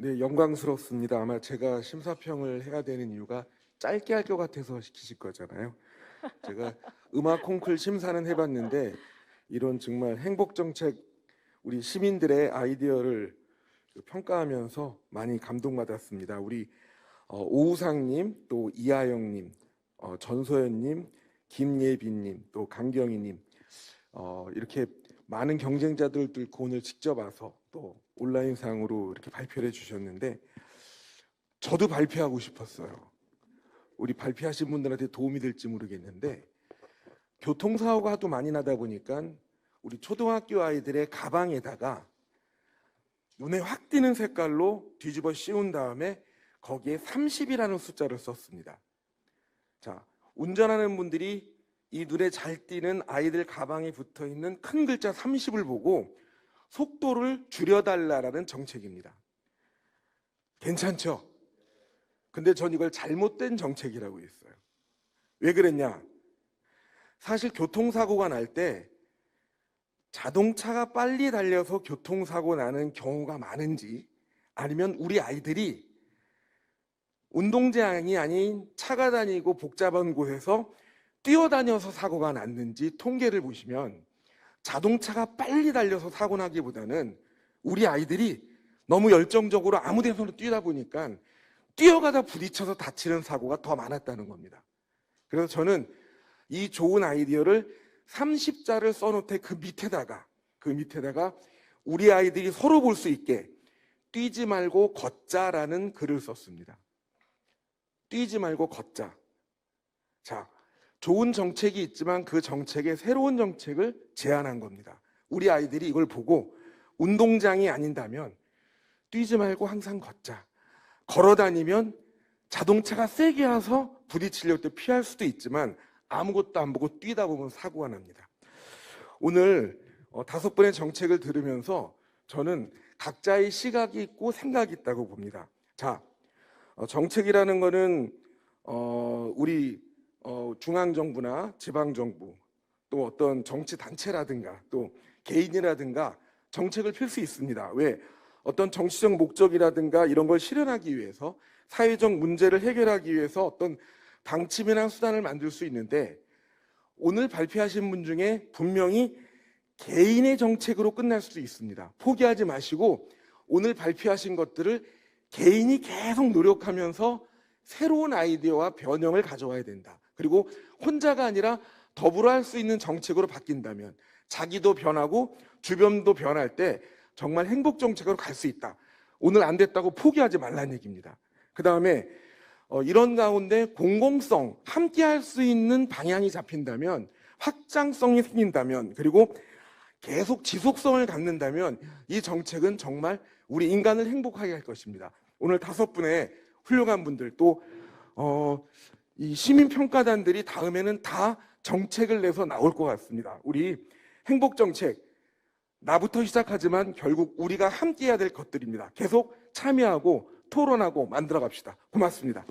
네, 영광스럽습니다. 아마 제가 심사평을 해야 되는 이유가 짧게 할 것 같아서 시키실 거잖아요. 제가 음악 콩쿨 심사는 해봤는데 이런 정말 행복 정책 우리 시민들의 아이디어를 평가하면서 많이 감동받았습니다. 우리 어, 오우상님, 또 이하영님, 어, 전소연님, 김예빈님, 또 강경희님 어, 이렇게 많은 경쟁자들 뚫고 오늘 직접 와서 또 온라인상으로 이렇게 발표를 해주셨는데 저도 발표하고 싶었어요. 우리 발표하신 분들한테 도움이 될지 모르겠는데 교통사고가 하도 많이 나다 보니까 우리 초등학교 아이들의 가방에다가 눈에 확 띄는 색깔로 뒤집어 씌운 다음에 거기에 30이라는 숫자를 썼습니다. 자, 운전하는 분들이 이 눈에 잘 띄는 아이들 가방에 붙어 있는 큰 글자 30을 보고 속도를 줄여달라라는 정책입니다. 괜찮죠? 근데 전 이걸 잘못된 정책이라고 했어요. 왜 그랬냐? 사실 교통사고가 날 때 자동차가 빨리 달려서 교통사고 나는 경우가 많은지 아니면 우리 아이들이 운동장이 아닌 차가 다니고 복잡한 곳에서 뛰어다녀서 사고가 났는지 통계를 보시면 자동차가 빨리 달려서 사고 나기보다는 우리 아이들이 너무 열정적으로 아무 데서나 뛰다 보니까 뛰어가다 부딪혀서 다치는 사고가 더 많았다는 겁니다. 그래서 저는 이 좋은 아이디어를 30자를 써놓되 그 밑에다가 그 밑에다가 우리 아이들이 서로 볼 수 있게 뛰지 말고 걷자라는 글을 썼습니다. 뛰지 말고 걷자. 자, 좋은 정책이 있지만 그 정책에 새로운 정책을 제안한 겁니다. 우리 아이들이 이걸 보고 운동장이 아닌다면 뛰지 말고 항상 걷자. 걸어 다니면 자동차가 세게 와서 부딪히려고 때 피할 수도 있지만 아무것도 안 보고 뛰다 보면 사고가 납니다. 오늘 어, 다섯 번의 정책을 들으면서 저는 각자의 시각이 있고 생각이 있다고 봅니다. 자, 어, 정책이라는 거는 어, 우리 어, 중앙 정부나 지방 정부 또 어떤 정치 단체라든가 또 개인이라든가 정책을 펼수 있습니다. 왜 어떤 정치적 목적이라든가 이런 걸 실현하기 위해서 사회적 문제를 해결하기 위해서 어떤 방침이나 수단을 만들 수 있는데 오늘 발표하신 분 중에 분명히 개인의 정책으로 끝날 수도 있습니다. 포기하지 마시고 오늘 발표하신 것들을 개인이 계속 노력하면서 새로운 아이디어와 변형을 가져와야 된다. 그리고 혼자가 아니라 더불어 할 수 있는 정책으로 바뀐다면 자기도 변하고 주변도 변할 때 정말 행복 정책으로 갈 수 있다. 오늘 안 됐다고 포기하지 말라는 얘기입니다. 그 다음에 어, 이런 가운데 공공성, 함께 할 수 있는 방향이 잡힌다면 확장성이 생긴다면 그리고 계속 지속성을 갖는다면 이 정책은 정말 우리 인간을 행복하게 할 것입니다. 오늘 다섯 분의 훌륭한 분들 또 어, 이 시민 평가단들이 다음에는 다 정책을 내서 나올 것 같습니다. 우리 행복 정책 나부터 시작하지만 결국 우리가 함께 해야 될 것들입니다. 계속 참여하고 토론하고 만들어 갑시다. 고맙습니다.